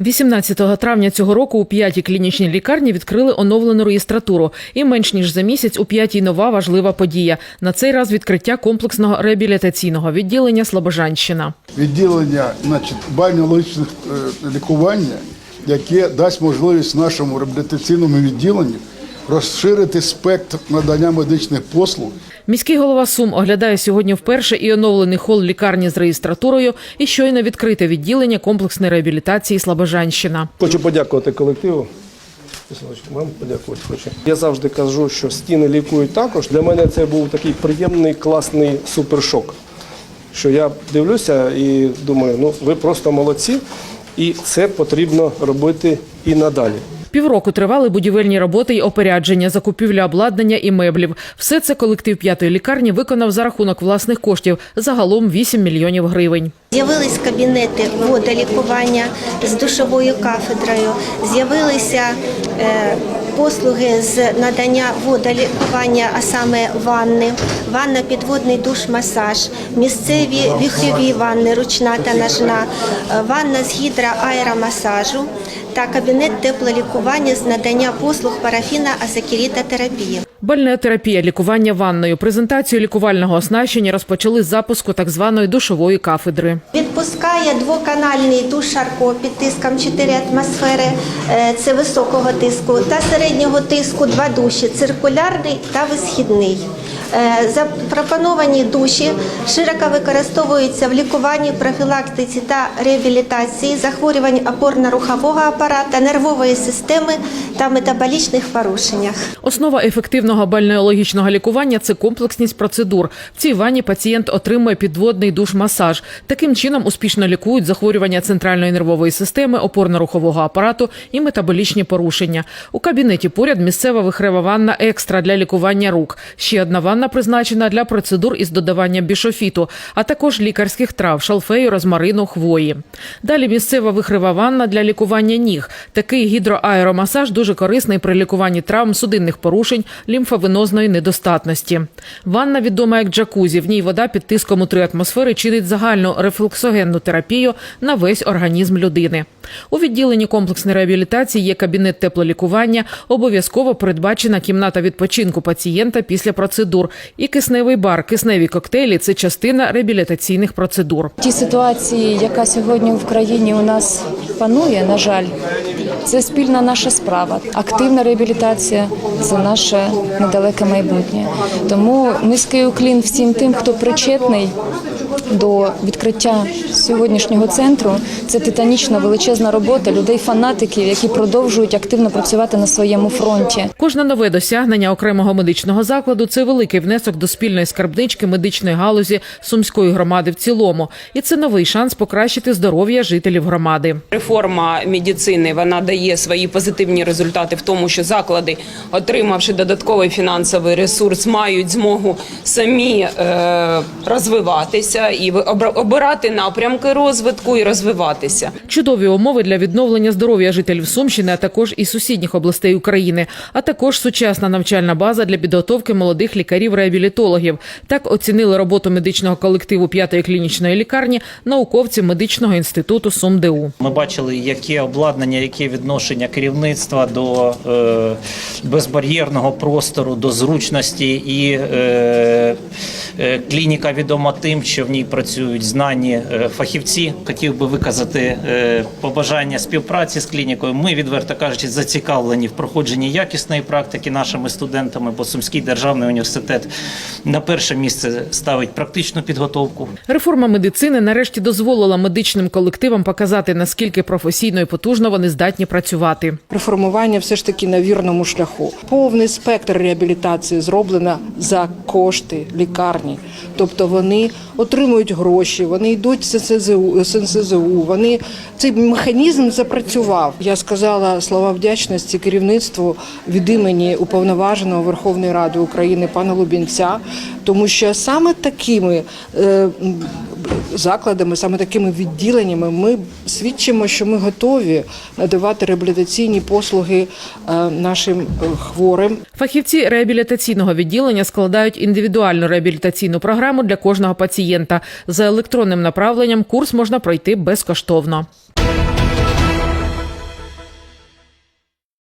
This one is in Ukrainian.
18 травня цього року у п'ятій клінічній лікарні відкрили оновлену реєстратуру. І менш ніж за місяць у п'ятій нова важлива подія. На цей раз відкриття комплексного реабілітаційного відділення Слобожанщина. відділення значить, бальнеологічних е, лікування, яке дасть можливість нашому реабілітаційному відділенню розширити спектр надання медичних послуг Міський голова Сум оглядає сьогодні вперше і оновлений хол лікарні з реєстратурою, і щойно відкрите відділення комплексної реабілітації Слобожанщина. Хочу подякувати колективу. Вам подякувати хочу. Я завжди кажу, що стіни лікують також. Для мене це був такий приємний, класний супершок. Що я дивлюся і думаю, ну ви просто молодці, і це потрібно робити і надалі. Півроку тривали будівельні роботи й опорядження, закупівля обладнання і меблів. Все це колектив п'ятої лікарні виконав за рахунок власних коштів. Загалом 8 мільйонів гривень. З'явились кабінети водолікування з душовою кафедрою, з'явилися е, послуги з надання водолікування, а саме ванни, ванна, підводний душ, масаж, місцеві віхрові ванни, ручна та ножна, е, ванна з гідроаеромасажу та кабінет теплолікування з надання послуг парафіна азокерітотерапії. Бальнеотерапія, лікування ванною. Презентацію лікувального оснащення розпочали з запуску так званої душової кафедри. Відпускає двоканальний душ Шарко під тиском 4 атмосфери, е, це високого тиску, та середнього тиску два душі циркулярний та висхідний. Е, Запропоновані душі широко використовуються в лікуванні, профілактиці та реабілітації захворювань опорно-рухового апарата, нервової системи та метаболічних порушеннях. Основа ефективного бальнеологічного лікування це комплексність процедур. В цій ванні пацієнт отримує підводний душ-масаж. Таким чином успішно лікують захворювання центральної нервової системи, опорно-рухового апарату і метаболічні порушення. У кабінеті поряд місцева вихрева ванна екстра для лікування рук. Ще одна ванна призначена для процедур із додаванням бішофіту, а також лікарських трав, шалфею, розмарину, хвої. Далі місцева вихрива ванна для лікування ніг. Такий гідроаеромасаж дуже корисний при лікуванні травм судинних порушень, лімфовенозної недостатності. Ванна відома як джакузі. В ній вода під тиском у 3 атмосфери чинить загальну рефлексогенну терапію на весь організм людини. У відділенні комплексної реабілітації є кабінет теплолікування, обов'язково передбачена кімната відпочинку пацієнта після процедур і кисневий бар. Кисневі коктейлі це частина реабілітаційних процедур. Ті ситуації, яка сьогодні в країні у нас панує, на жаль, це спільна наша справа. Активна реабілітація це наше недалеке майбутнє. Тому низький уклін всім тим, хто причетний до відкриття сьогоднішнього центру. Це титанічна величезна робота людей-фанатиків, які продовжують активно працювати на своєму фронті. Кожне нове досягнення окремого медичного закладу це великий внесок до спільної скарбнички медичної галузі сумської громади в цілому, і це новий шанс покращити здоров'я жителів громади. Реформа медицини вона дає свої позитивні результати в тому, що заклади, отримавши додатковий фінансовий ресурс, мають змогу самі е, розвиватися і обирати напрямки розвитку і розвиватися. Чудові умови для відновлення здоров'я жителів Сумщини, а також і сусідніх областей України, а також сучасна навчальна база для підготовки молодих лікарів-реабілітологів. Так оцінили роботу медичного колективу п'ятої клінічної лікарні науковці медичного інституту СумДУ. Ми бачили, яке обладнання, яке відношення керівництва до е, безбар'єрного простору, до зручності, і е, е, клініка відома тим, що в ній працюють знані е, фахівці. Хотів би виказати е, побажання співпраці з клінікою. Ми, відверто кажучи, зацікавлені в проходженні якісної практики нашими студентами, бо Сумський державний університет на перше місце ставить практичну підготовку. Реформа медицини нарешті дозволила медичним колективам показати наскільки професійно і потужно вони здатні працювати. реформування все ж таки на вірному шляху. Повний спектр реабілітації зроблено за кошти лікарні. Тобто вони отримують гроші, вони йдуть з СНЗУ, з НСЗУ, вони цей механізм запрацював. Я сказала слова вдячності керівництву від імені уповноваженого Верховної Ради України пана Лубінця, тому що саме такими е, закладами, саме такими відділеннями, ми свідчимо, що ми готові надавати реабілітаційні послуги е, нашим хворим. Фахівці реабілітаційного відділення складають індивідуальну реабілітаційну програму для кожного пацієнта. За електронним направленням курс можна пройти безкоштовно.